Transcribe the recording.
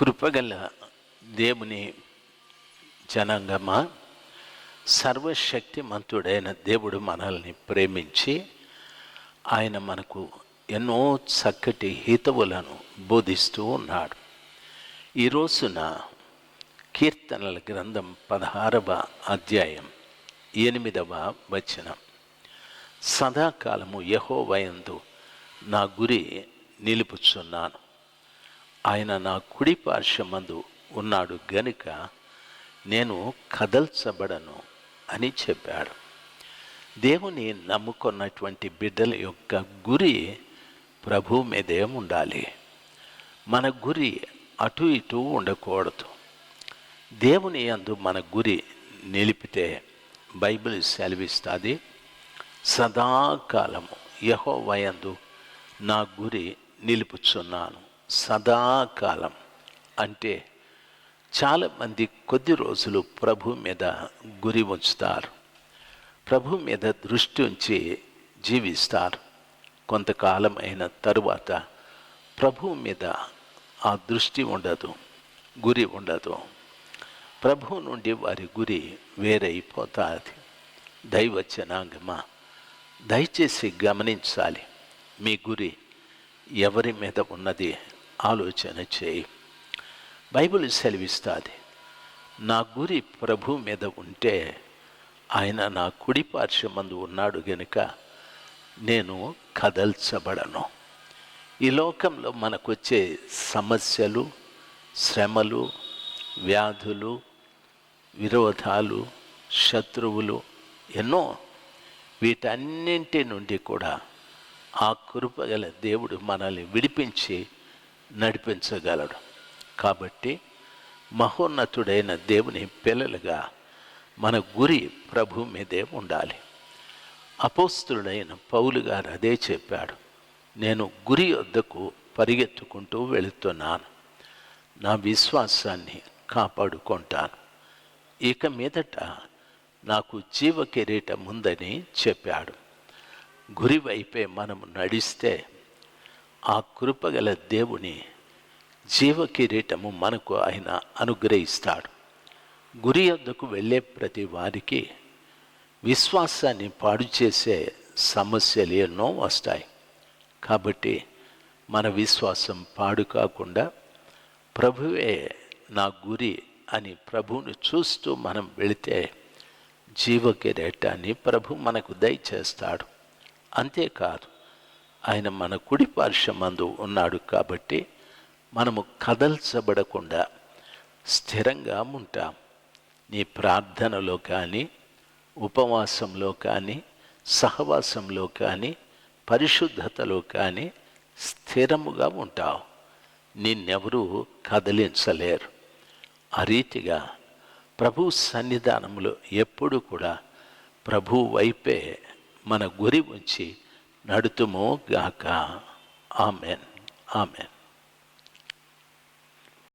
కృపగల దేవుని జనాంగమా? సర్వశక్తిమంతుడైన దేవుడు మనల్ని ప్రేమించి ఆయన మనకు ఎన్నో చక్కటి హితవులను బోధిస్తూ ఉన్నాడు. ఈ రోజున కీర్తనల గ్రంథం పదహారవ అధ్యాయం ఎనిమిదవ వచనం. సదాకాలము యహోవయందు నా గురి నిలుపుచున్నాను. ఆయన నా కుడి పార్శ్వమందు ఉన్నాడు గనుక నేను కదల్చబడను అని చెప్పాడు. దేవుని నమ్ముకున్నటువంటి బిడ్డల యొక్క గురి ప్రభు మీదే ఉండాలి. మన గురి అటు ఇటు ఉండకూడదు. దేవుని యందు మన గురి నిలిపితే బైబిల్ సెలవిస్తుంది సదాకాలము యహోవయందు నా గురి నిలుపుచున్నాను. సదాకాలం. అంటే చాలామంది కొద్ది రోజులు ప్రభు మీద గురి ఉంచుతారు. ప్రభు మీద దృష్టి ఉంచి జీవిస్తారు. కొంతకాలం అయిన తరువాత ప్రభు మీద ఆ దృష్టి ఉండదు గురి ఉండదు. ప్రభు నుండి వారి గురి వేరైపోతుంది. దైవచనాంగమా దయచేసి గమనించాలి. మీ గురి ఎవరి మీద ఉన్నది? ఆలోచన చేయి. బైబిల్ సెలవిస్తుంది నా గురి ప్రభు మీద ఉంటే ఆయన నా కుడి పార్శ్వమందు ఉన్నాడు గనుక నేను కదల్చబడను. ఈ లోకంలో మనకొచ్చే సమస్యలు శ్రమలు వ్యాధులు విరోధాలు శత్రువులు ఎన్నో వీటన్నింటి నుండి కూడా ఆ కృపగల దేవుడు మనల్ని విడిపించి నడిపించగలడు. కాబట్టి మహోన్నతుడైన దేవుని పిల్లలుగా మన గురి ప్రభు మీదే ఉండాలి. అపోస్తుడైన పౌలు గారు అదే చెప్పాడు. నేను గురి వద్దకు పరిగెత్తుకుంటూ వెళుతున్నాను. నా విశ్వాసాన్ని కాపాడుకుంటాను. ఇక మీదట నాకు జీవ కిరీటం ఉందని చెప్పాడు. గురి వైపే మనం నడిస్తే ఆ కృపగల దేవుని జీవ కిరీటము మనకు ఆయన అనుగ్రహిస్తాడు. గురి వద్దకు వెళ్ళే ప్రతి వారికి విశ్వాసాన్ని పాడు చేసే సమస్యలు ఎన్నో వస్తాయి. కాబట్టి మన విశ్వాసం పాడు కాకుండా ప్రభువే నా గురి అని ప్రభువుని చూస్తూ మనం వెళితే జీవకిరీటాన్ని ప్రభు మనకు దయచేస్తాడు. అంతేకాదు ఆయన మన కుడి పార్శ్వమందు ఉన్నాడు కాబట్టి మనము కదల్చబడకుండా స్థిరంగా ఉంటాం. నీ ప్రార్థనలో కానీ ఉపవాసంలో కానీ సహవాసంలో కానీ పరిశుద్ధతలో కానీ స్థిరముగా ఉంటావు. నిన్నెవరూ కదిలించలేరు. ఆ రీతిగా ప్రభు సన్నిధానంలో ఎప్పుడు కూడా ప్రభు వైపే మన గురి ఉంచి నడుతుమో గాక. ఆమెన్. ఆమెన్.